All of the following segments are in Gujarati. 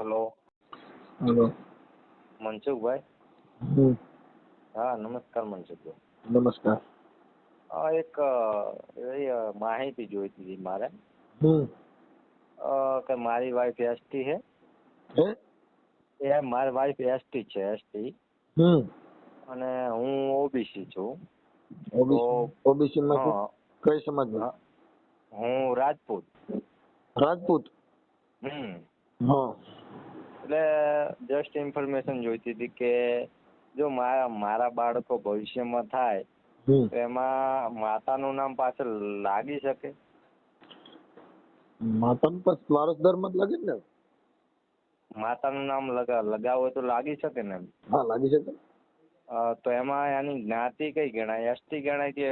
હલો. હલો. મનસુખભાઈ હમ. હા નમસ્કાર મનસુખભાઈ નમસ્કાર. આ એક એ માહિતી જોઈતી હતી મારે. હમ. કે મારી વાઈફ એસટી છે. એ મારી વાઈફ એસટી છે એસટી હમ. અને હું ઓબીસી છું. ઓબીસી માં કઈ સમાજ? હા. હું રાજપૂત. રાજપૂત? હમ. હા. એટલે જસ્ટ ઇન્ફોર્મેશન જોઈતી હતી કે જો મારા મારા બાળકો ભવિષ્યમાં થાય તો એમાં માતાનું નામ પાછળ લાગી શકે. માતાનું પર વારસદારમાં જ લાગે ને? માતાનું નામ લગા લગાવો તો લાગી શકે ને હા લાગી શકે. તો એમાં એની જ્ઞાતિ કઈ ગણાય? એસટી ગણાય કે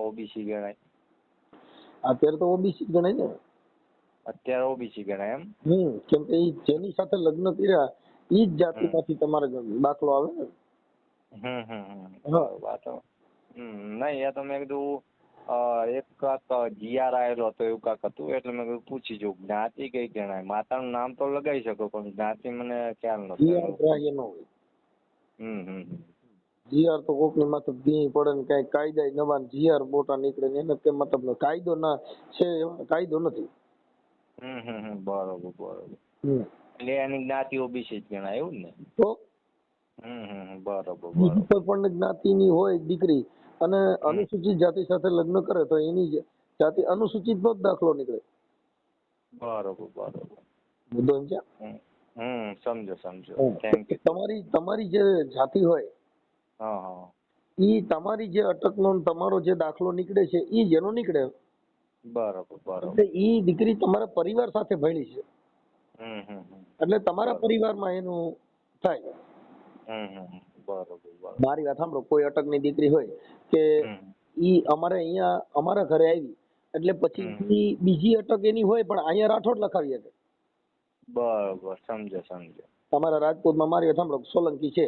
ઓબીસી ગણાય? અત્યારે તો ઓબીસી ગણાય ને? અત્યારે ઓબીસી ગણાય એમ? હમ કેમ કે ઈ જેની સાથે લગ્ન કર્યા ઈ જ જાતિમાંથી તમારે દાખલો આવે ને? હમ હમ. વાતો હમ નહીં એ તો મેં કીધું એક કાક જીઆર આવેલો હતો એવું કાક હતું એટલે મેં કીધું પૂછી જોઉં જ્ઞાતિ કઈ ગણાય? માતાનું નામ તો લગાવી શકો પણ જ્ઞાતિ મને ખ્યાલ જીઆર નતો ગ્રાહ્ય ન હોય. હમ હમ. જીઆર તો કોકની માથે ભી પડે ને કઈ કાયદા નવા જીઆર મોટા નીકળે ને એને કે મતલબ કાયદો ના છે કાયદો નથી. હમ હમ હમ. બરોબર બરોબર. એટલે એની જ્ઞાતિ ઓબીસી જ ગણાય એવું ને? તો? હમ હમ હમ. બરોબર બીજી કોઈ પણ જ્ઞાતિની હોય દીકરી અને અનુસૂચિત જાતિ સાથે લગ્ન કરે તો એની જાતિ અનુસૂચિત નો જ દાખલો નીકળે. બરોબર બરોબર. મુદ્દો સમજ્યા? હમ સમજો સમજો. થેન્ક યુ તમારી તમારી જે જાતિ હોય હા હા. ઈ તમારી જે અટકનો તમારો જે દાખલો નીકળે છે ઈ જેનો નીકળે? બરોબર બરોબર. એટલે ઈ દીકરી તમારા પરિવાર સાથે ભળી છે. એટલે તમારા પરિવારમાં એનું થાય. બરોબર મારી વાત સાંભળો કોઈ અટકની દીકરી હોય કે ઈ અમારે અહીંયા અમારા ઘરે આવી એટલે પછી બીજી અટક એની હોય પણ અહીંયા રાઠોડ લખાવી શકે. બરોબર સમજે સમજે. તમારા રાજકોટમાં મારી વાત સાંભળો સોલંકી છે.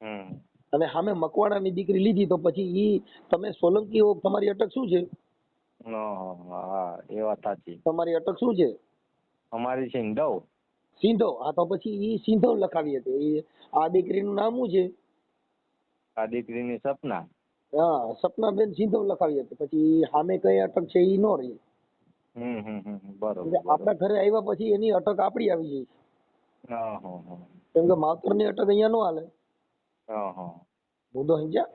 હમ. અને સામે મકવાણાની દીકરી લીધી તો પછી ઈ તમે સોલંકી તમારી અટક શું છે? હા એ વાત સાચી. તમારી અટક શું છે? અમારી સિંધવ. સિંધો આ તો પછી એ સિંધો લખાવી હતી. આ દીકરીનું નામ શું છે? આ દીકરીની સપના. હા સપનાબેન સિંધવ લખાવી હતી. પછી સામે કઈ અટક છે એ નો રહી. હમ હમ હમ હમ. બરોબર આપણા ઘરે આવ્યા પછી એની અટક આપડી આવી હા કેમ કે માવતરની અટક અહીંયા નો હાલે. હા હા. મુદ્દો સમજ્યા?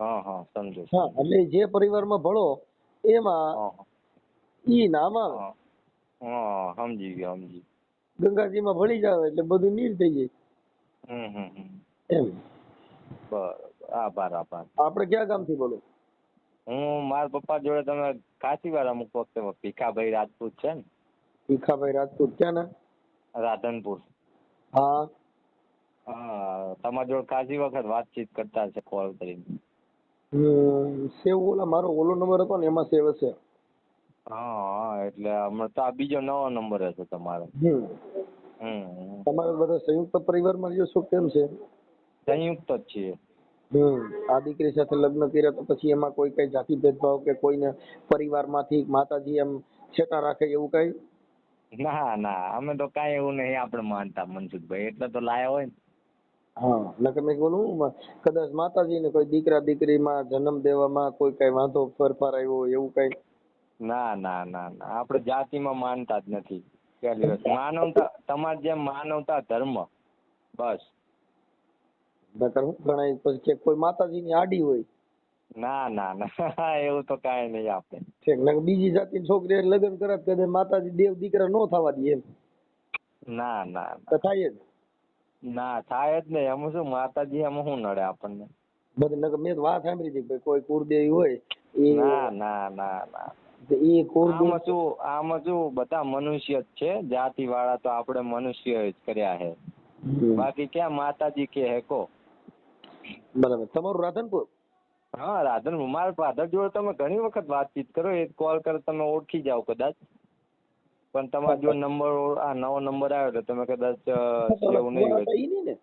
હા હા સમજો હા એટલે જે પરિવારમાં ભળો એમાં ઈ નામ આવે હા સમજી ગયો સમજી ગંગાજીમાં ભળી જાવ એટલે બધું નીર થઈ જાય હમ હમ હમ એમ બરોબર આભાર આભાર આપણે ક્યાં ગામથી બોલો હું મારા પપ્પા જોડે તમે કાશી વાર અમુક વખતે ભીખાભાઈ રાજપૂત છે ને ભીખાભાઈ રાજપૂત ક્યાં ના રાધનપુર હા હા તમારા જોડે કાશી વખત વાતચીત કરતા છે કોલ કરીને સેવ ઓલા મારો ઓલો નંબર હતો ને એમાં સેવ હશે. હા એટલે હમણાં તો આ બીજો નવો નંબર હશે તમારો. હમ. તમારે બધા સંયુક્ત પરિવારમાં રહ્યો છો કેમ છે? સંયુક્ત જ છીએ. હમ આ દીકરી સાથે લગ્ન કર્યા તો પછી એમાં કોઈ કઈ જાતિ ભેદભાવ કે કોઈને પરિવારમાંથી માતાજી એમ છેટા રાખે એવું કઈ? ના ના અમે તો કાંઈ એવું નહીં આપણે માનતા મનસુખભાઈ. એટલે તો લાયા હોય ને. હા નકર મેં બોલું કદાચ માતાજીને કોઈ દીકરા દીકરીમાં જન્મ દેવામાં કોઈ કઈ વાંધો ફેરફાર આવ્યો એવું કઈ? ના ના ના ના આપણે જાતિમાં માનતા જ નથી. પહેલી વસ્તુ માનવતા તમારે જેમ માનવતા ધર્મ. બસ. નકર હું ઘણા પછી કે કોઈ માતાજીની આડી હોય? ના ના ના એવું તો કાંઈ નહીં આપણે. ઠીક નકર બીજી જાતિની છોકરી લગ્ન કરે કે માતાજી દેવ દીકરા નો થવા દે એમ? ના ના થાય જ. ના થાય જ નહીં. એમાં શું? માતાજી એમાં શું નડે આપણને? બધું નકર મેં વાત સાંભળી હતી કે કોઈ કુળદેવી હોય એ ના ના ના ના. એ કુળદેવી આમાં શું? આમાં શું? બધા મનુષ્ય જ છે. જાતિ વાળા તો આપણે મનુષ્ય જ કર્યા છે. બાકી ક્યાં માતાજી કે હે કો? બરાબર. તમારું રાધનપુર? હા રાધનપુર. મારા ફાધર જોડે તમે ઘણી વખત વાતચીત કરો. એક કોલ કરે તમે ઓળખી જાઓ કદાચ. પણ તમારો જો નંબર આ નવો નંબર આવ્યો એટલે તમે કદાચ એવું નહીં હોય. ઈ નહીં ને?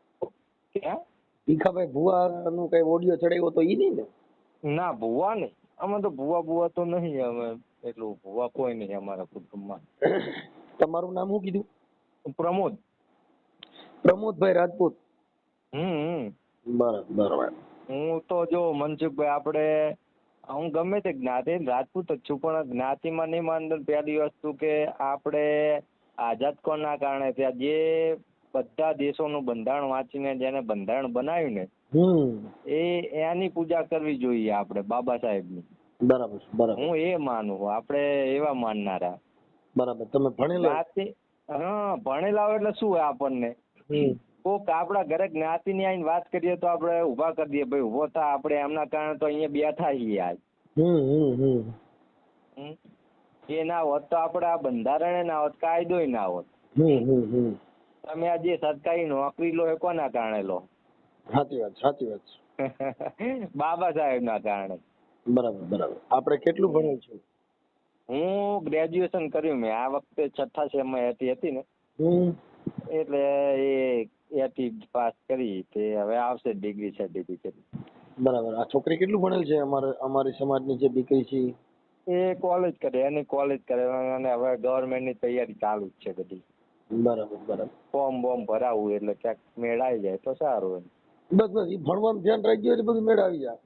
ક્યાં? ભીખાભાઈ ભુવા નો કઈ ઓડિયો ચડાવ્યો તો ઈ નહીં ને? ના ભુવા નહીં. અમે તો ભુવા ભુવા તો નહીં અમે એટલું ભુવા કોઈ નહીં અમારા કુટુંબમાં. તમારું નામ શું કીધું? પ્રમોદ. પ્રમોદભાઈ રાજપૂત. હમ. બરાબર બરાબર. હું તો જો મનસુખભાઈ આપણે હું ગમે તે જ્ઞાતિ રાજપૂત જ છું પણ જ્ઞાતિમાં નહીં માનતો ને પહેલી વસ્તુ કે આપણે આઝાદ કોના કારણે ત્યાં જે બધા દેશોનું બંધારણ વાંચીને જેને બંધારણ બનાવ્યું ને એ એની પૂજા કરવી જોઈએ આપણે બાબા સાહેબની. બરાબર બરાબર. હું એ માનું. આપણે એવા માનનારા. બરાબર તમે ભણેલા? હા ભણેલા હોય એટલે શું હોય આપણને? કોક આપણા ઘરે જ્ઞાતિની આવીને વાત કરીએ તો આપણે ઊભા કરી દઈએ ભાઈ ઊભો થા આપણે એમના કારણે તો અહીંયા બેઠા છીએ આજ. એ ના હોત તો આપણે આ બંધારણ ના હોત કાયદો ના હોત. તમે આ જે સરકારી નોકરી લો એ કોના કારણે લો? સાચી વાત સાચી વાત. બાબા બાબા સાહેબના કારણે. બરાબર બરાબર. આપણે કેટલું ભણેલ છે? હું ગ્રેજ્યુએશન કર્યું મેં. આ વખતે છઠ્ઠા સેમમાં એટી હતી ને. એટલે એ એટી પાસ કરી તે હવે આવશે ડિગ્રી સર્ટિફિકેટ બરાબર. આ છોકરી કેટલું ભણેલ છે અમારે અમારી સમાજની જે દીકરી છે એ કોલેજ કરે એની કોલેજ કરે અને હવે ગવર્મેન્ટની તૈયારી ચાલુ જ છે બધી. બરાબર બરાબર. ફોર્મ બોર્મ ભરાવું એટલે ક્યાંક મેળાઈ જાય તો સારું એમ. બસ બસ એ ભણવાનું ધ્યાન રાખજો એટલે બધું મેળાવી જાય.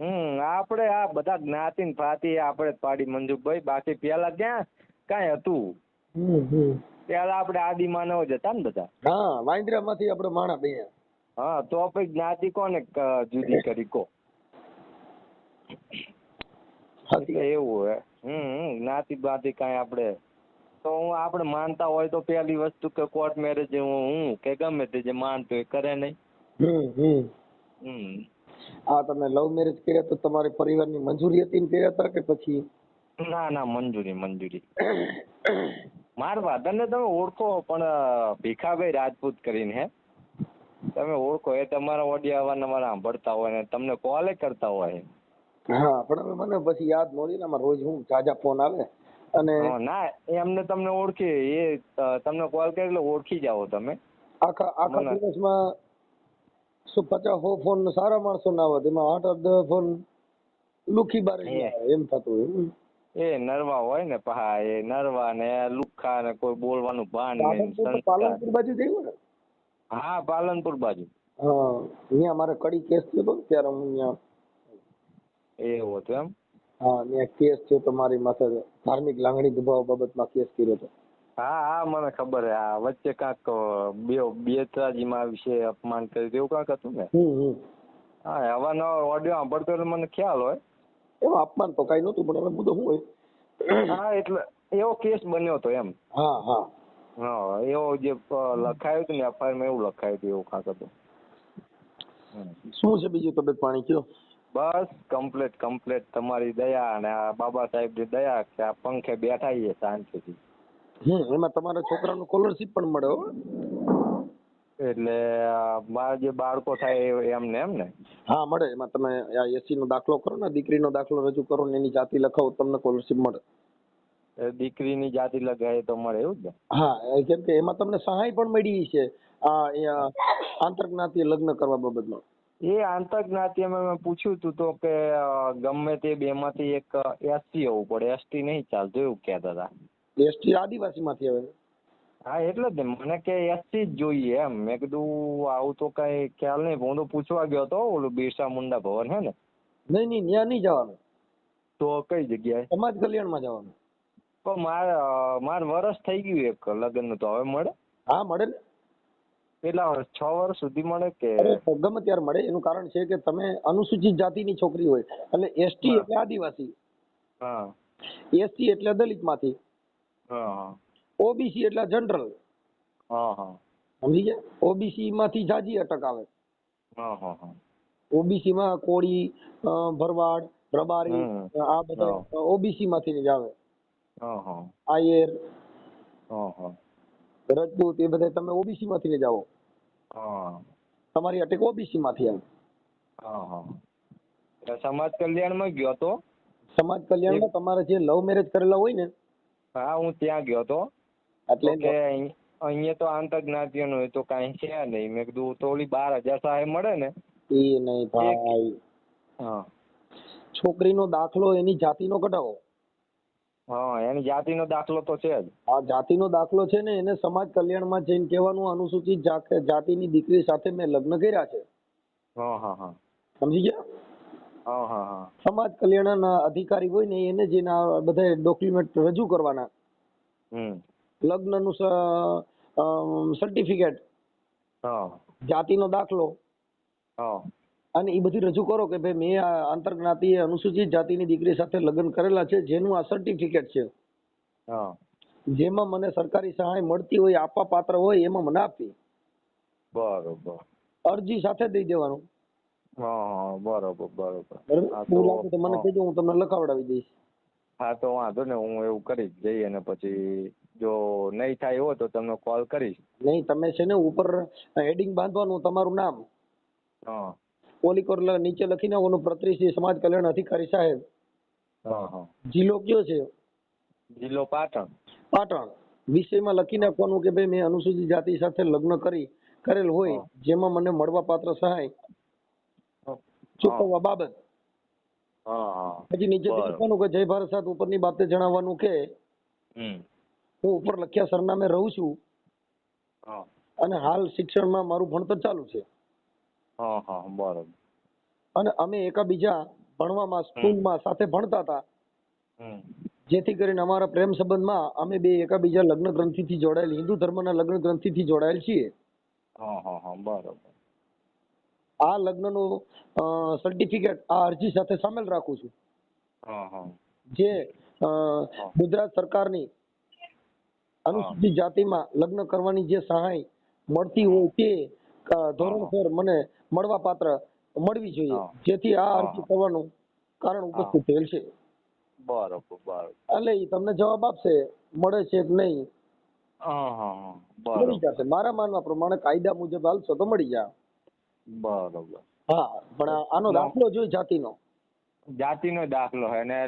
હમ આપણે આ બધા જ્ઞાતિ ફાતી આપણે પાડી મંજુભાઈ બાકી પેલા ક્યાં કાંઈ હતું? હમ હમ. પેલા આપણે આદિ માનવ જ હતા ને બધા. હા વાંદરામાંથી આપણે માણા બન્યા હા તો પછી જ્ઞાતિ કોને જુદી કરી કો. એવું હોય. હમ જ્ઞાતિ બાતી કાંઈ આપણે. તો હું આપણે માનતા હોય તો પેલી વસ્તુ કે કોર્ટ મેરેજ હું હું કે ગમે તે જે માનતો એ કરે નહીં. હમ હમ. હમ. આ તમે લવ મેરેજ કર્યા તો તમારે પરિવારની મંજૂરી હતી ને કર્યા હતા કે પછી? ના ના મંજૂરી મંજૂરી. મારા ફાધરને તમે ઓળખો પણ ભીખાભાઈ રાજપૂત કરીને હે. તમે ઓળખો એ તમારા ઓડિયો અવારનવાર સાંભળતા હોય ને તમને કોલે કરતા હોય હા પણ મને પછી યાદ નહોતી ને રોજ હું જાજા ફોન આવે અને ના એમને તમને ઓળખી એ તમને કોલ કરે એટલે ઓળખી જાઓ તમે. આખા આખા દિવસમાં શું પચાસ હો ફોન સારા માણસો ના આવે એમાં આઠ દસ ફોન લુખી બારે એમ થતું હોય. એ નરવા હોય ને પહા એ નરવા ને લુખ્ખા ને કોઈ બોલવાનું ભાન નહીં પાલનપુર બાજુ જયું ને? હા પાલનપુર બાજુ. હા અહીંયા મારે કડી કેસ થયો તો ત્યારે હું અહીંયા એવું હતું એમ? હા ત્યાં કેસ થયો તો મારી માથે ધાર્મિક લાગણી દુભાવ બાબતમાં કેસ કર્યો હતો. હા હા મને ખબર છે. આ વચ્ચે કાંક બે બેતાજીમાં વિશે અપમાન કર્યું એવું કાંક હતું ને? હા હા અવારનવાર ઓડિયો સાંભળતો એટલે મને ખ્યાલ હોય. એમાં અપમાન તો કઈ નહોતું પણ હવે બધું શું હોય? હા એટલે એવો કેસ બન્યો હતો એમ. હા હા. હા એવો જે લખાયું હતું ને એફઆઈઆરમાં એવું લખાયું હતું એવું ખાસ હતું. શું છે બીજું તબિયત પાણી કયો? બસ કમ્પ્લેટ કમ્પ્લેટ. તમારી દયા અને આ બાબા સાહેબની દયા કે આ પંખે બેઠા શાંતિથી હમ એમાં તમારા છોકરાનું સ્કોલરશીપ પણ મળે હો. એટલે મારા જે બાળકો થાય એમને એમ ને? હા મળે. એમાં તમે આ એસી નો દાખલો કરો ને દીકરીનો દાખલો રજૂ કરો ને એની જાતિ લખાવો તમને સ્કોલરશીપ મળે. દીકરીની જાતિ લગાય તો મળે એવું જ ને? હા કેમ કે એમાં તમને સહાય પણ મળી છે આ આંતરજ્ઞાતીય લગ્ન કરવા બાબતમાં. એ આંતરજ્ઞાતિ અમે મેં પૂછ્યું હતું તો કે ગમે તે બેમાંથી એક એસટી હોવું પડે. એસટી નહીં ચાલતું એવું કહેતા હતા. એસટી આદિવાસીમાંથી આવે હા એટલે જ ને. મને કે એસટી જ જોઈએ એમ. મેં કીધું આવું તો કઈ ખ્યાલ નહીં. હું તો પૂછવા ગયો હતો ઓલું બિરસા મુંડા ભવન હે ને? નહીં નહીં ત્યાં નહીં જવાનું. તો કઈ જગ્યાએ? સમાજ કલ્યાણમાં જવાનું. પણ મારે મારે વરસ થઈ ગયું એક લગ્નનું. તો હવે મળે? હા મળે ને. કેટલા વર્ષ છ વર્ષ સુધી મળે કે? ગમે ત્યારે મળે. એનું કારણ છે કે તમે અનુસૂચિત જાતિની છોકરી હોય. એટલે એસટી એટલે આદિવાસી. હા. એસટી એટલે દલિતમાંથી હા. ઓબીસી એટલે જનરલ હા હા. સમજી ગયા? ઓબીસી માંથી જાજી અટક આવે. હા હા હા. ઓબીસી માં કોળી ભરવાડ રબારી આ બધા ઓબીસી માંથી જ આવે. આયર રજપૂત એ બધા તમે ઓબીસી માંથી જ આવો હા. તમારી અટેક ઓબીસી માંથી આવે. હા હા. એટલે સમાજ કલ્યાણમાં ગયો તો સમાજ કલ્યાણમાં તમારે જે લવ મેરેજ કરેલા હોય ને હા હું ત્યાં ગયો તો એટલે કે અહીંયા તો આંતરજ્ઞાતિઓનું એ તો કાંઈ છે નહીં. મેં કીધું તો ઓલી બાર હજાર સહાય મળે ને? એ નહીં ભાઈ. હા. છોકરીનો દાખલો એની જાતિનો કઢાવો. હા એની જાતિનો દાખલો તો છે જ. આ જાતિનો દાખલો છે ને એને સમાજ કલ્યાણમાં જઈને કહેવાનું અનુસૂચિત જાતિની દીકરી સાથે મેં લગ્ન કર્યા છે. હા હા હા. સમજી ગયા? હા હા હા. સમાજ કલ્યાણના અધિકારી હોય ને એને જેના બધા ડોક્યુમેન્ટ રજૂ કરવાના. હમ. લગ્નનું સર્ટિફિકેટ જાતિનો દાખલો. અને એ બધી રજૂ કરો કે ભાઈ મેં આ આંતરજ્ઞાતીય અનુસૂચિત જાતિની દીકરી સાથે લગ્ન કરેલા છે જેનું આ સર્ટિફિકેટ છે. જેમાં મને સરકારી સહાય મળતી હોય આપવા પાત્ર હોય એમાં મને આપવી. બરોબર. અરજી સાથે દઈ દેવાનું. બરોબર બરોબર. મને. કહેજો હું તમને લખાવડાવી દઈશ. હા તો વાંધો ને હું એવું કરીશ જઈ અને પછી જો નહીં થાય એવો તો તમને કોલ કરીશ. નહીં તમે છે ને ઉપર હેડિંગ બાંધવાનું તમારું નામ. હા. નીચે લખી નાખવાનું પ્રતિશ્રી સમાજ કલ્યાણ અધિકારી સાહેબ. જિલ્લો કયો છે? જિલ્લો પાટણ. પાટણ. વિષયમાં લખી નાખવાનું કે ભાઈ મેં અનુસૂચિત જાતિ સાથે લગ્ન કરી કરેલ હોય જેમાં મને મળવા પાત્ર સહાય. ચૂકવવા બાબત. પછી નીચે લખવાનું કે જય ભારત સાથ ઉપરની બાબતે જણાવવાનું કે હું ઉપર લખ્યા સરનામે રહું છું. અને હાલ શિક્ષણમાં મારું ભણતર ચાલુ છે. હા અને અમે એકાબીજા ભણવામાં સ્કૂલમાં સાથે ભણતા હતા. જેથી કરીને અમારા પ્રેમ સંબંધમાં અમે બે એકાબીજા લગ્ન ગ્રંથિથી જોડાયેલ હિન્દુ ધર્મના લગ્ન ગ્રંથિથી જોડાયેલ છીએ. બરોબર. આ લગ્નનું સર્ટિફિકેટ આ અરજી સાથે સામેલ રાખું છું. જે ગુજરાત સરકારની અનુસૂચિત જાતિમાં લગ્ન કરવાની જે સહાય મળતી હોય તે ધોરણસર મને મળવા પાત્ર મળવી જોઈએ. જેથી આ અરજી કરવાનું કારણ ઉપસ્થિત થયેલ છે. બરોબર બરોબર. એટલે એ તમને જવાબ આપશે મળે છે કે નહીં? મળી જશે. મારા માનવા પ્રમાણે કાયદા મુજબ હાલશો તો મળી જાય બરોબર. હા પણ આનો દાખલો જોઈએ જાતિનો. જાતિનો દાખલો હે ને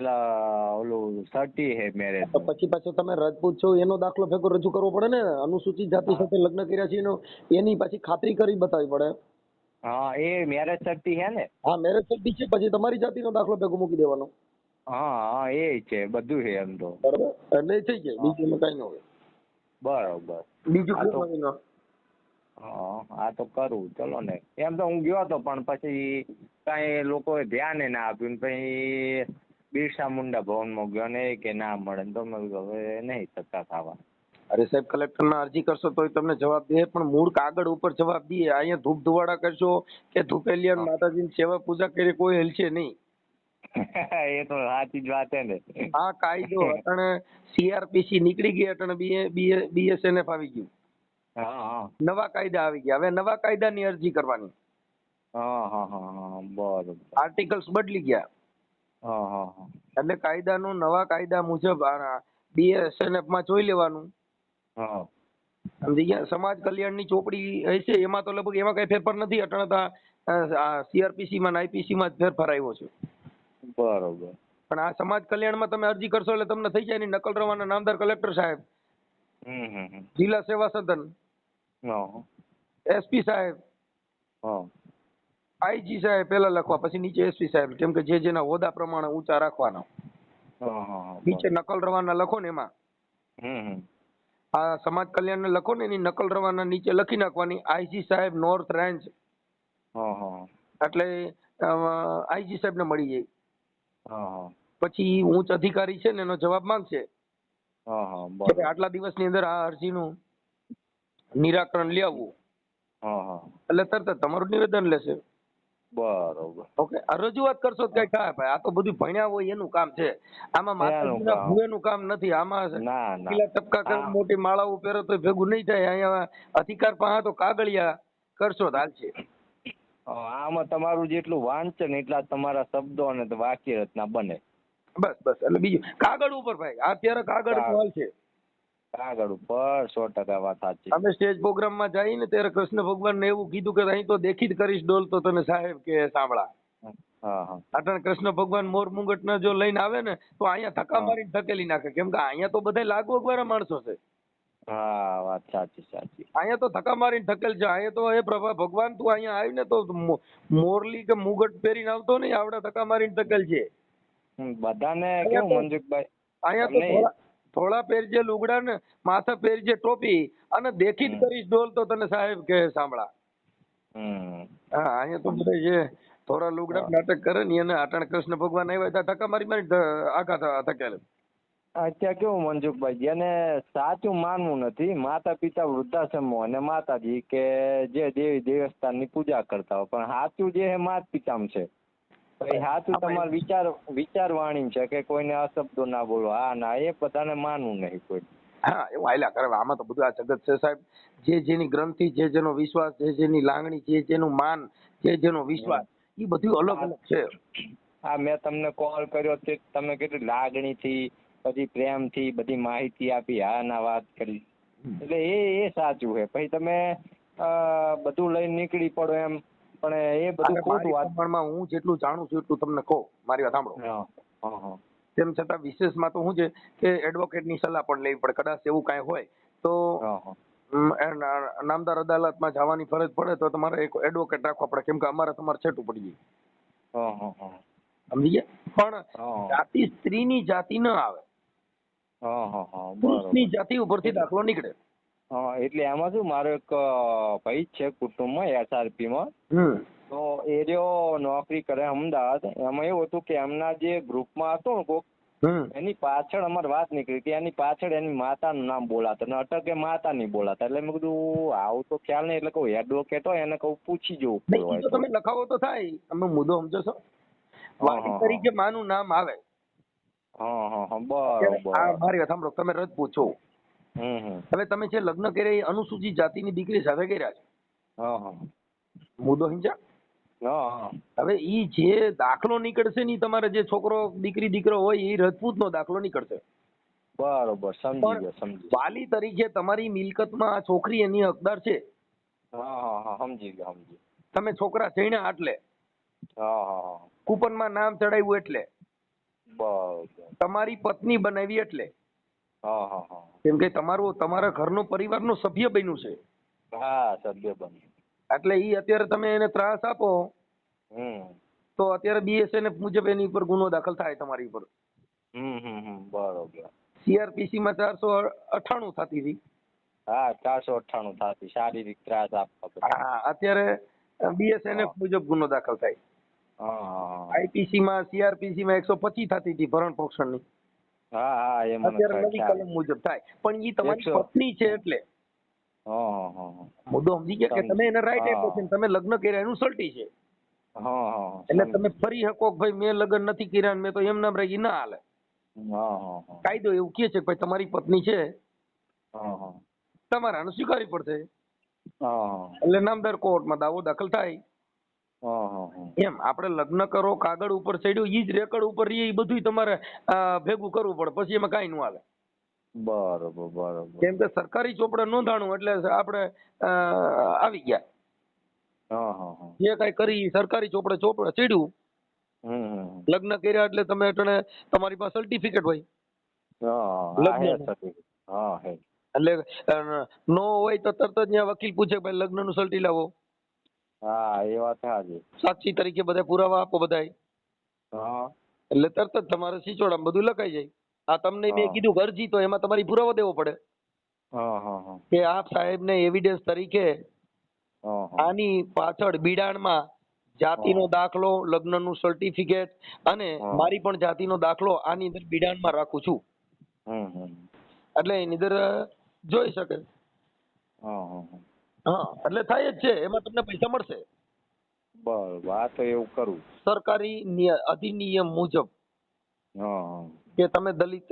ઓલું સર્ટી હે મેરેજ તો પછી પાછો તમે રાજપૂત છો એનો દાખલો ભેગો રજૂ કરવો પડે ને? અનુસૂચિત જાતિ સાથે લગ્ન કર્યા છે એનો એની પાછી ખાતરી કરી બતાવવી પડે. હા એ મેરેજ સર્ટી હે ને? હા મેરેજ સર્ટી છે પછી તમારી જાતિનો દાખલો ભેગો મૂકી દેવાનો. હા હા એ છે બધું છે એમ તો. બરાબર? એટલે થઈ જાય બીજું કઈ ન હોય. બરોબર. બીજું કઈ ન નવીનમાં? હા આ તો કરું. ચલો ને. એમ તો હું ગયો હતો પણ પછી કાંઈ લોકોએ ધ્યાને ના આપ્યું ને પછી બિરસા મુંડા ભવનમાં ગયો ને એ કે ના મળે ને તો મેં કીધું હવે નહીં થતા ખાવા અરે સાહેબ કલેક્ટરમાં અરજી કરશો તોય તમને જવાબ દે પણ મૂળ કાગળ ઉપર જવાબ દે. અહીંયા ધૂપ ધુવાડા કરશો કે ધૂપેલિયા માતાજીની સેવા પૂજા કરી કોઈ હેલશે નહીં. એ તો સાચી જ વાત છે ને. આ કાયદો અટણે સીઆરપીસી નીકળી ગઈ અટણે બી બીએસએનએફ આવી ગયું. નવા કાયદા આવી ગયા. હવે નવા કાયદાની અરજી કરવાની. હા હા હા હા. બરોબર. આર્ટિકલ્સ બદલી ગયા. હા હા હા. એટલે કાયદાનું નવા કાયદા મુજબ બીએસએનએફમાં જોઈ લેવાનું. સમજી ગયા? સમાજ કલ્યાણની ચોપડી હશે એમાં તો લગભગ એમાં કઈ ફેરફાર નથી અટણતા. સીઆરપીસી માં આઈપીસી માં જ ફેરફાર આવ્યો છે. બરોબર. પણ આ સમાજ કલ્યાણમાં તમે અરજી કરશો એટલે તમને થઈ જાય ને નકલ રવાના નામદાર કલેક્ટર સાહેબ. જિલ્લા સેવા સદન. એસપી સાહેબ. આઈજી સાહેબ પેલા લખવા પછી નીચે એસપી સાહેબ કેમ કે જે જેના હોદ્દા પ્રમાણે ઊંચા રાખવાના. નીચે નકલ રવાના લખો ને એમાં. આ સમાજ કલ્યાણ ને લખો ને એની નકલ રવાના નીચે લખી નાખવાની. આઈજી સાહેબ નોર્થ રેન્જ હા હા એટલે આઈજી સાહેબ ને મળી જાય. પછી ઉચ્ચ અધિકારી છે ને એનો જવાબ માંગશે. હા હા બરોબર. આટલા દિવસની અંદર આ અરજીનું નિરાકરણ લેવું. હા હા. એટલે તરત જ તમારું નિવેદન લેશે. બરોબર. ઓકે આ રજૂઆત કરશો તો કઈ થાય ભાઈ. આ તો બધું ભણ્યા હોય એનું કામ છે. આમાં માતાજીના. ભુવેનું કામ નથી. આમાં પેલા ટપકા કરી મોટી માળાઓ પહેરો તો ભેગું નહીં થાય. અહીંયા અધિકાર પાસે તો કાગળિયા કરશો તો હાલશે. આમાં તમારું જેટલું વાંચન એટલા તમારા શબ્દો અને વાક્ય રચના બને. બસ બસ એટલે બીજું. કાગળ ઉપર ભાઈ અત્યારે કાગળ હા. છે. કાગળ ઉપર સો ટકા વાત સાચી. અમે સ્ટેજ પ્રોગ્રામમાં જઈને ત્યારે કૃષ્ણ ભગવાન ને એવું કીધું કે અહીં તો દેખી જ કરીશ ડોલ તો તને સાહેબ કે સાંભળા. અટણ કૃષ્ણ ભગવાન મોર મુંગટ ને જો લઈને આવે ને તો અહીંયા ધક્કા. મારીને ધકેલી નાખે. કેમ કે અહીંયા તો બધા લાગુ વાળા માણસો છે. હા વાત સાચી સાચી. અહીંયા તો ધક્કા મારીને ધકેલ છે. અહીંયા તો એ પ્રભા ભગવાન તું અહીંયા આવીને તો મોરલી કે મુગટ પહેરીને આવતો નહીં આવડે ધક્કા મારીને ધકેલ છે. બધાને કેવું મંજુકભાઈ અહીંયા તો થોડા પહેરજે લુગડા ને માથે પહેરજે ટોપી અને દેખી જ કરીશ ડોલ તો તને સાહેબ કે સાંભળા. હા અહીંયા તો બધા જે થોડા લુગડા નાટક કરે ને એને આટણ કૃષ્ણ ભગવાન આવ્યા હતા ધક્કા મારી મારી આખા આગા અત્યારે કેવું મનસુખભાઈ જેને સાચું માનવું નથી માતા પિતા વૃદ્ધાશ્રમો અને માતાજી કે જે દેવી દેવસ્થાનની પૂજા કરતા હોય પણ સાચું જે છે માત પિતામ છે. સાચું તમારે વિચાર વિચારવાણી છે કે કોઈને અશબ્દો ના બોલો હા ના એ બધાને માનવું નહીં કોઈ. હા એવું આયલા કરે. આમાં તો બધું આ જગત છે સાહેબ. જે જેની ગ્રંથિ જે જેનો વિશ્વાસ જે જેની લાગણી જે જેનું માન જે જેનો વિશ્વાસ એ બધું અલગ અલગ છે. હા મેં તમને કોલ કર્યો તે તમે કેટલી લાગણીથી પછી પ્રેમથી બધી માહિતી આપી હા ના વાત કરી. એટલે એ એ સાચું છે. પછી તમે બધું લઈને નીકળી પડો એમ. પણ એ બધું ખોટું મારી હું જેટલું જાણું છું એટલું તમને કહું મારી વાત સાંભળો. તેમ છતાં વિશેષમાં તો શું છે કે એડવોકેટની સલાહ પણ લેવી પડે કદાચ એવું કાંઈ હોય તો નામદાર અદાલતમાં જવાની ફરજ પડે તો તમારે એક એડવોકેટ રાખવા પડે કેમ કે અમારે તમારે છેટું પડી જાય સમજી ગયા? પણ જાતિ સ્ત્રીની જાતિ ન આવે. પુરુષની જાતિ ઉપરથી દાખલો નીકળે. હા એટલે એમાં શું મારો એક ભાઈ જ છે કુટુંબમાં એસઆરપીમાં. તો એ રહ્યો નોકરી કરે અમદાવાદ. એમાં એવું હતું કે એમના જે ગ્રુપમાં હતો ને કોક એની પાછળ અમારે વાત નીકળી કે એની પાછળ એની માતાનું નામ બોલાતા ને અટકે માતા નહીં બોલાતા. એટલે મેં કીધું આવું તો ખ્યાલ નહીં એટલે કહું એડવોકેટ હોય એને કહું પૂછી જોવું તમે લખાવો તો થાય. તમે મુદ્દો સમજો છો. તરીકે માનું નામ આવે. હા હા હા બરોબર. મારી વાત સાંભળો. તમે રજપૂત છો હવે તમે જે લગ્ન કર્યા એ અનુસૂચિત જાતિની દીકરી સાથે કર્યા છે? મુદ્દો સમજ્યા? હવે ઈ જે દાખલો નીકળશે ને તમારે જે છોકરો દીકરી દીકરો હોય એ રજપૂતનો દાખલો નીકળશે. બરોબર સમજી ગયો સમજી વાલી તરીકે તમારી મિલકતમાં આ છોકરી એની હકદાર છે? હા હા હા સમજી ગયો સમજી તમે છોકરા થઈને આટલે? હા હા હા. કૂપનમાં નામ ચડાવ્યું એટલે? તમારી પત્ની બનાવી એટલે? કેમ કે તમારું તમારા ઘરનો પરિવારનો સભ્ય બન્યું છે. હા સભ્ય બન્યું. એટલે ઈ અત્યારે તમે એને ત્રાસ આપો તો અત્યારે બીએસએનએફ મુજબ એની ઉપર ગુનો દાખલ થાય તમારી ઉપર. બરોબર. સીઆરપીસી માં ચારસો અઠાણું થતી હતી. હા ચારસો અઠાણું થતી શારીરિક ત્રાસ આપવા હા અત્યારે બીએસએનએફ મુજબ ગુનો દાખલ થાય. આઈપીસી માં સીઆરપીસી માં એકસો પચીસ થતી હતી ભરણ પોષણની. હા હા એ મને અત્યારે નવી કલમ મુજબ થાય. પણ એ તમારી પત્ની છે એટલે. મુદ્દો સમજી ગયા કે તમે એને રાઈટ. આપ્યો છે તમે લગ્ન કર્યા એનું સલ્ટી છે. એટલે તમે ફરી હકો કે ભાઈ મેં લગ્ન નથી કર્યા મેં તો એમ નામ રહી ના હાલે. કાયદો એવું કે છે કે ભાઈ તમારી પત્ની છે. હા હા. તમારે સ્વીકારવી પડશે. એટલે નામદાર કોર્ટમાં દાવો દાખલ થાય. એમ આપણે લગ્ન કરો કાગળ ઉપર ચડ્યું ઈ જ રેકર્ડ ઉપર રહીએ એ બધું તમારે ભેગું કરવું પડે પછી એમાં કાંઈ ન આવે. બરોબર બરોબર. કેમ કે સરકારી ચોપડે નોંધાણું એટલે આપણે આવી ગયા. હા હા જે કાંઈ કરી સરકારી ચોપડે ચોપડે ચડ્યું. લગ્ન કર્યા એટલે તમે અટાણે તમારી પાસે સર્ટિફિકેટ હોય. એટલે નો હોય તો તરત જ વકીલ પૂછે ભાઈ લગ્નનું સર્ટી લાવો હા એ વાત સાચી. સાક્ષી તરીકે બધા પુરાવા આપો બધાય. હા. એટલે તરત જ તમારે સિચોડામાં બધું લખાઈ જાય. આ તમને મેં કીધું અરજી તો એમાં તમારી પુરાવો દેવો પડે. કે આપ સાહેબને એવિડન્સ તરીકે આની પાછળ બિડાણમાં જાતિનો. દાખલો લગ્નનું સર્ટિફિકેટ અને મારી પણ જાતિનો દાખલો આની અંદર બિડાણમાં રાખું છું. એટલે એની અંદર જોઈ શકે. હા. એટલે થાય જ છે એમાં તમને પૈસા મળશે. બરોબર આ તો એવું કરું. સરકારી અધિનિયમ મુજબ. કે તમે દલિત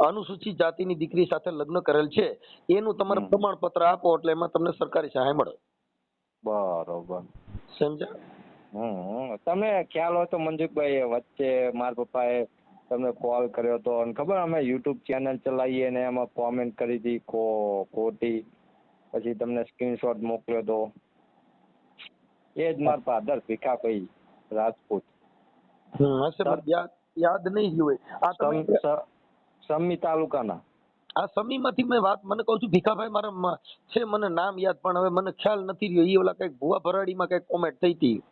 અનુસૂચિત જાતિની દીકરી સાથે લગ્ન કરેલ છે એનું તમારે. પ્રમાણપત્ર આપો એટલે એમાં તમને સરકારી સહાય મળે. બરોબર. સમજ્યા? તમે ખ્યાલ હોય તો મંજુકભાઈ વચ્ચે મારા પપ્પાએ તમને કોલ કર્યો અને ખબર અમે યુટ્યુબ ચેનલ ચલાવીએ ને એમાં કોમેન્ટ કરી હતી ખોટી પછી તમને સ્ક્રીનશોટ મોકલ્યો તો એ જ મારા ફાધર ભીખાભાઈ રાજપૂત. હશે મને યાદ નહીં રહ્યું આ સમ- તમે સમી તાલુકાના. આ સમીમાંથી મેં વાત મને કહું છું ભીખાભાઈ મારા છે મને નામ યાદ પણ હવે મને ખ્યાલ નથી રહ્યો. એ ઓલા કંઈક ભુવા ભરાડીમાં કંઈક કોમેન્ટ થઈ હતી.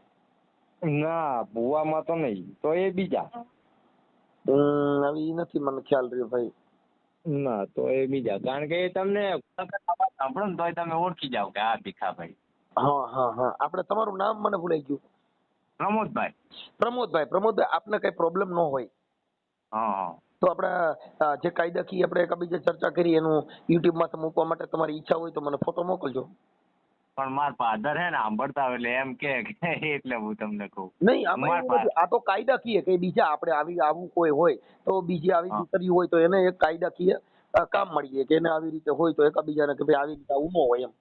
ના ભુવા માં તો નહીં તો એ બીજા. હવે એ નથી મને ખ્યાલ રહ્યો ભાઈ. ના તો એ બીજા. કારણ કે એ તમને સાંભળો ને તોય તમે ઓળખી જાવ કે આ ભીખાભાઈ. હા હા હા. આપણે તમારું નામ મને ભૂલાઈ ગયું. પ્રમોદભાઈ. પ્રમોદભાઈ પ્રમોદભાઈ આપને કઈ પ્રોબ્લેમ ન હોય. હા તો આપણે જે કાયદાકીય આપણે એકબીજે ચર્ચા કરી એનું યુટ્યુબમાં મૂકવા માટે તમારી ઈચ્છા હોય તો મને ફોટો મોકલજો. પણ માર ફાધર હે ને સાંભળતા હોય એટલે એમ કે એટલે હું તમને કહું. નહીં. આ તો કાયદાકીય કે બીજા આપણે આવી આવું કોઈ હોય તો બીજી આવી દીકરી હોય તો એને એક કાયદાકીય કામ મળી કે એને આવી રીતે હોય તો એકબીજાને કે ભાઈ આવી રીતે ઉમો હોય એમ.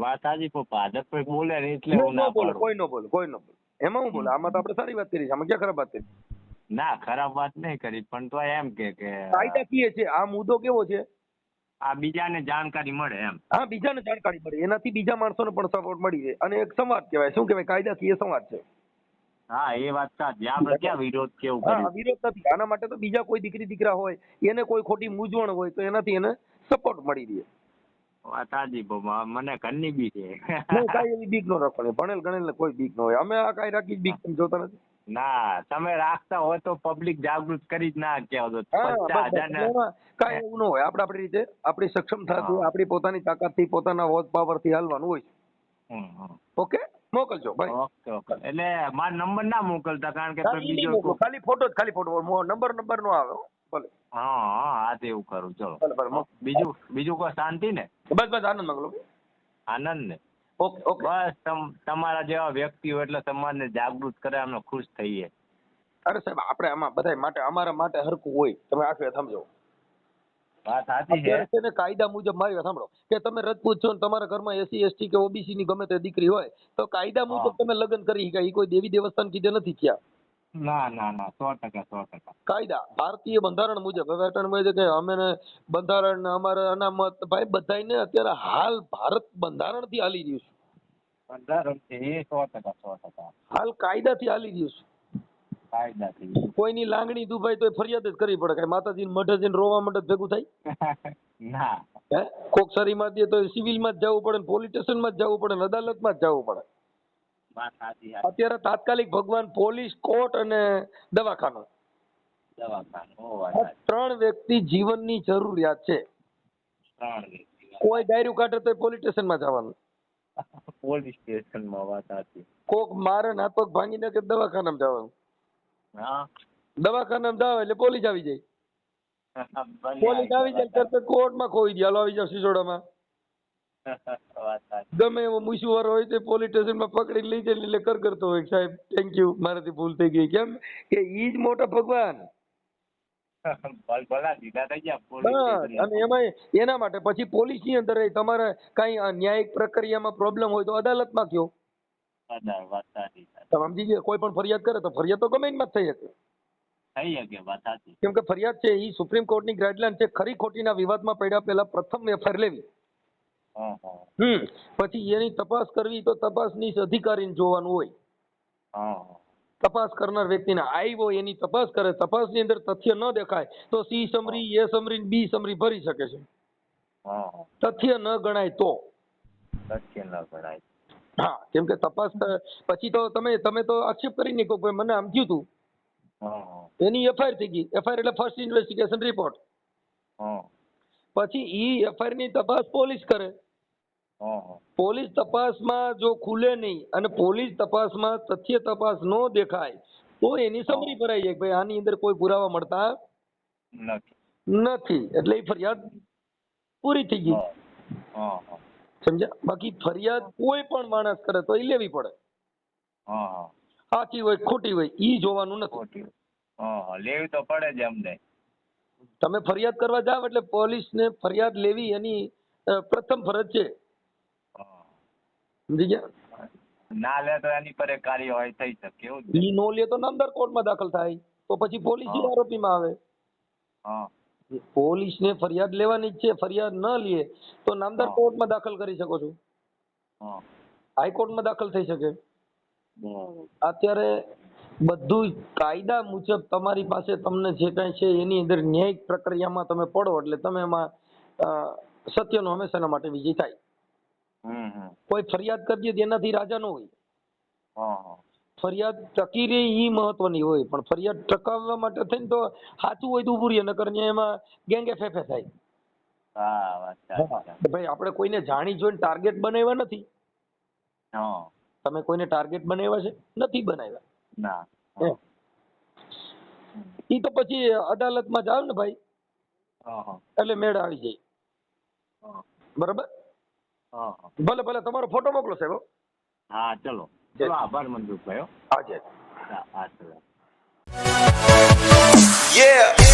વાત સાચી પણ ફાધર કોઈ બોલે ને એટલે હું ના બોલે કોઈ નો બોલે કોઈ નો બોલે. એમાં હું બોલે? આમાં તો આપણે સારી વાત કરી છે. આમાં ક્યાં ખરાબ વાત કરી? ના ખરાબ વાત નહીં કરી પણ તો એમ કે કે કાયદાકીય છે. આ મુદ્દો કેવો છે? આ બીજાને જાણકારી મળે એમ. હા બીજાને જાણકારી મળે. એનાથી બીજા માણસોને પણ સપોર્ટ મળી રહે. અને એક સંવાદ કહેવાય. શું કહેવાય? કાયદાકીય સંવાદ છે. હા એ વાત સાચી. આપણે ક્યાં વિરોધ કેવું કર્યું? વિરોધ નથી. આના માટે તો બીજા કોઈ દીકરી દીકરા હોય એને કોઈ ખોટી મૂંઝવણ હોય તો એનાથી એને સપોર્ટ મળી રહે. વાત સાચી બાબા મને ઘરની બી છે. હું કાંઈ એવી બીક ન રાખવાની. ભણેલ ગણેલ ને કોઈ બીક ન હોય. અમે આ કાંઈ રાખી બીક જોતા નથી. ના તમે રાખતા હોય તો પબ્લિક જાગૃત કરી જ ના કહેવો તો હા પચાસ હજાર કાંઈ એવું ન હોય. આપણે આપણી રીતે આપણી સક્ષમ થતું આપણી પોતાની તાકાતથી પોતાના વોચ પાવરથી હાલવાનું હોય. ઓકે? મોકલજો ભાઈ. Okay okay. એટલે મારો નંબર ના મોકલતા કારણ કે હા, બીજો ખાલી ફોટો જ ખાલી ફોટો નંબર નંબર નો આવે હો. ભલે. હા હા આ તો એવું કરું ચલો. બીજું બીજું કોઈ શાંતિ ને? બસ બસ આનંદ મંગલો. આનંદ ને? Okay okay. બસ તમારા જેવા વ્યક્તિઓ એટલે સમાજને જાગૃત કરે અમે ખુશ થઈએ. અરે સાહેબ આપણે આમાં બધાય માટે અમારા માટે હરકું હોય. તમે આખરે સમજો વાત સાચી છે. ને કાયદા મુજબ મારી વાત સાંભળો. કે તમે રજપૂત છો ને તમારા ઘરમાં એસી એસટી કે ઓબીસી ની ગમે તે દીકરી હોય તો કાયદા મુજબ તમે લગ્ન કરી શકાય. એ કોઈ દેવી દેવસ્થાન કીધે નથી થયા. ના ના ના સો ટકા સો ટકા. કાયદા ભારતીય બંધારણ મુજબ હવે અટણભાઈ કે અમે બંધારણ અમારે અનામત ભાઈ બધાયને અત્યારે હાલ ભારત બંધારણથી હાલી રહ્યું છે. બંધારણ છે સો ટકા સો ટકા. હાલ કાયદાથી હાલી રહ્યું છે. કોઈની લાગણી દુભાઈ તો ફરિયાદ જ કરવી પડે કઈ માતાજી મઢે જઈને રોવા માટે ભેગું થાય? ના. કોક સરીમાં દે તો સિવિલમાં જ જવું પડે પોલીસ સ્ટેશનમાં જ જવું પડે ને અદાલતમાં જ જવું પડે. અત્યારે તાત્કાલિક ભગવાન પોલીસ કોર્ટ અને દવાખાનું. ત્રણ વ્યક્તિ જીવનની જરૂરિયાત છે. કોઈ ડાયરું કાઢે તો પોલીસ સ્ટેશનમાં જવાનું. પોલીસ સ્ટેશનમાં વાત હતી કોક મારે ને હાથ ભાંગી નાખે દવાખાના દવાખાનામાં જવાનું. દવાખાના દવાખાનામાં જાવ એટલે પોલીસ આવી જાય. પોલીસ આવી જાય. કોર્ટ કોર્ટમાં ખોઈ દે. હાલો આવી જાવ સિસોડામાં વાત સાચી ગમે એવો મૂછુવાળો હોય તે પોલીસ સ્ટેશનમાં પકડી લઈ જાય એટલે કર કરતો હોય. સાહેબ થેન્ક યુ મારાથી ભૂલ થઈ ગઈ. કેમ કે ઈ જ મોટા ભગવાન. પોલીસ. અને એમાં એના માટે પછી પોલીસની અંદર તમારે કઈ ન્યાયિક પ્રક્રિયામાં પ્રોબ્લેમ હોય તો અદાલતમાં કયો. તમે સમજી ગયા? કોઈ પણ ફરિયાદ કરે તો ફરિયાદ તો ગમે એમાં થઈ શકે. કેમ કે ફરિયાદ છે એ સુપ્રીમ કોર્ટની ગાઈડલાઈન છે ખરી ખોટીના વિવાદમાં પડ્યા પહેલા પ્રથમ એફઆઈઆર લેવી. હમ પછી એની તપાસ કરવી તો તપાસની અધિકારીને જોવાનું હોય. તપાસ કરનાર વ્યક્તિને આવ્યો એની તપાસ કરે તપાસની અંદર તથ્ય ન દેખાય તો C summary A summary B summary ભરી શકે છે. તથ્ય ન ગણાય તો. તથ્ય ન ગણાય. હા કેમ કે તપાસ પછી તો તમે તમે તો આક્ષેપ કરી નીકળો ભાઈ મને આમ થયું હતું એની એફઆઈઆર થઈ ગઈ એફઆઈઆર એટલે ફર્સ્ટ ઇન્વેસ્ટિગેશન રિપોર્ટ. હા. પછી ઈ એફઆઈઆરની તપાસ પોલીસ કરે. પોલીસ તપાસમાં જો ખુલે નહીં અને પોલીસ તપાસમાં તથ્ય તપાસ ન દેખાય તો એની સમરી ભરાઈ જાય ભાઈ આની અંદર કોઈ પુરાવા મળતા નથી. એટલે એ ફરિયાદ પૂરી થઈ ગઈ. સમજ્યા? બાકી ફરિયાદ કોઈ પણ માણસ કરે તો એ લેવી પડે. સાચી હોય ખોટી હોય ઈ જોવાનું નથી. લેવી તો પડે જ અમને તમે ફરિયાદ કરવા જાવ એટલે પોલીસને ફરિયાદ લેવી એની પ્રથમ ફરજ છે. સમજી ગયા? ના લે તો એની પર કાર્યવાહી થઈ શકે એવું ઈ નો લે તો નામદાર કોર્ટમાં દાખલ થાય. તો પછી પોલીસ હા. આરોપીમાં આવે. હા. પોલીસને ફરિયાદ લેવાની જ છે ફરિયાદ ન લે તો નામદાર. કોર્ટમાં દાખલ કરી શકો છો. હા. હાઈકોર્ટમાં દાખલ થઈ શકે. અત્યારે બધું કાયદા મુજબ તમારી પાસે તમને જે કાંઈ છે એની અંદર ન્યાયિક પ્રક્રિયામાં તમે પડો એટલે તમે એમાં સત્યનો હંમેશાના માટે વિજય થાય. કોઈ ફરિયાદ કરી દે રાજા ન હોય. ફરિયાદ ટકી રહે એ મહત્વની હોય પણ ફરિયાદ ટકાવવા માટે થઈને તો સાચું હોય તો ઉભું રહીએ નકર એમાં ગેંગે ફેફે થાય. ભાઈ આપણે કોઈને જાણી જોઈને ટાર્ગેટ બનાવ્યા નથી. હા. તમે કોઈને ટાર્ગેટ બનાવ્યા છે? નથી બનાવ્યા. ઈ તો પછી અદાલતમાં જાવ ને ભાઈ. એટલે મેળ આવી જાય. બરાબર. ભલે ભલે તમારો ફોટો મોકલો સાહેબ હો. હા ચલો ચલો આભાર મનસુખભાઈ હો. હા હા ચલો Yeah.